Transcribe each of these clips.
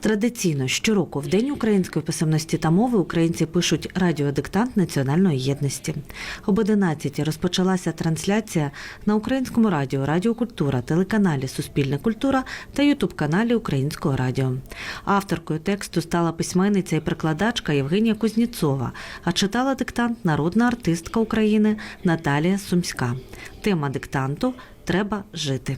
Традиційно щороку в День української писемності та мови українці пишуть радіодиктант національної єдності. Об 11 розпочалася трансляція на українському радіо Радіо Культура, телеканалі Суспільна культура та Ютуб-каналі Українського радіо. Авторкою тексту стала письменниця і перекладачка Євгенія Кузніцова, а читала диктант народна артистка України Наталія Сумська. Тема диктанту Треба жити.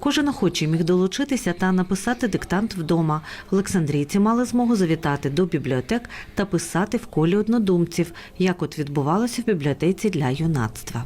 Кожен охочий міг долучитися та написати диктант вдома. Олександрійці мали змогу завітати до бібліотек та писати в колі однодумців, як от відбувалося в бібліотеці для юнацтва.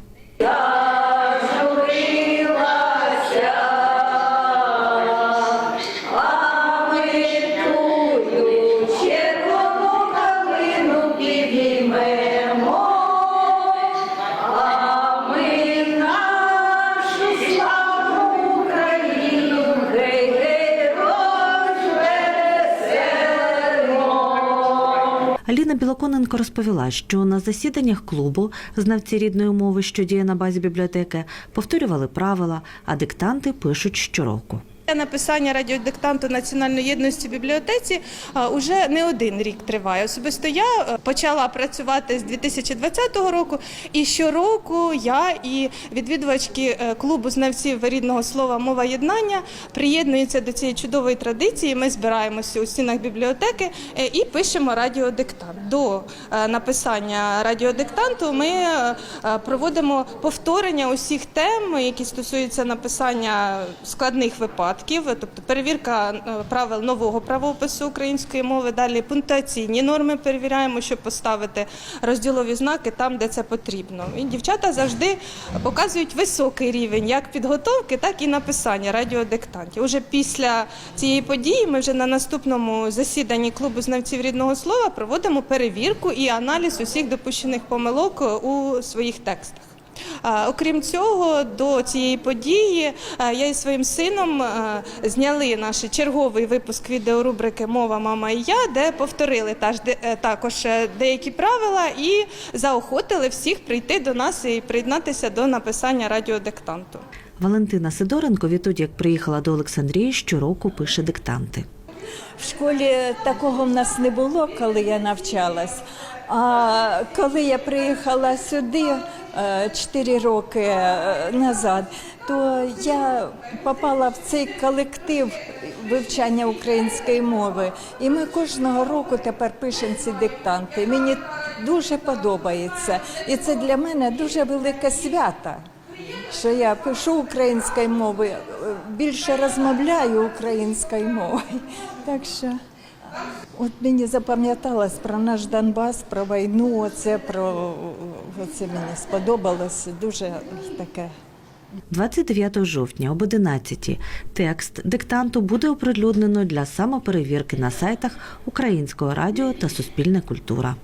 Аліна Білоконенко розповіла, що на засіданнях клубу знавці рідної мови, що діє на базі бібліотеки, повторювали правила, а диктанти пишуть щороку. Написання радіодиктанту національної єдності бібліотеці а, уже не один рік триває. Особисто я е, почала працювати з 2020 року, і щороку я і відвідувачки е, клубу знавців рідного слова мова єднання приєднуються до цієї чудової традиції. Ми збираємося у стінах бібліотеки е, і пишемо радіодиктант. До написання радіодиктанту ми проводимо повторення усіх тем, які стосуються написання складних випадків, тобто перевірка е, правил нового правопису української мови. Далі пунктуаційні норми перевіряємо, щоб поставити розділові знаки там, де це потрібно. І дівчата завжди показують високий рівень як підготовки, так і написання радіодиктантів. Уже після цієї події ми вже на наступному засіданні клубу знавців рідного слова проводимо перевірку і аналіз усіх допущених помилок е, у своїх текстах. Окрім цього, до цієї події е, я і своїм сином е, зняли наш черговий випуск відеорубрики Мова, мама і я, де повторили е, також деякі правила і заохотили всіх прийти до нас і приєднатися до написання радіодиктанту. Валентина Сидоренко, відтоді як приїхала до Олександрії, щороку пише диктанти. В школі такого в нас не було, коли я навчалась. А коли я приїхала сюди 4 роки е, назад, то я попала в цей колектив вивчання української мови. І ми кожного року тепер пишемо ці диктанти. Мені дуже подобається. І це для мене дуже велике свято. Що я пишу українською мовою, е, більше розмовляю українською мовою. Так що от мені запам'яталось про наш Донбас, про війну. Оце про оце мені сподобалось. Дуже таке. 29 жовтня об 11 текст диктанту буде оприлюднено для самоперевірки на сайтах Українського радіо та Суспільна культура.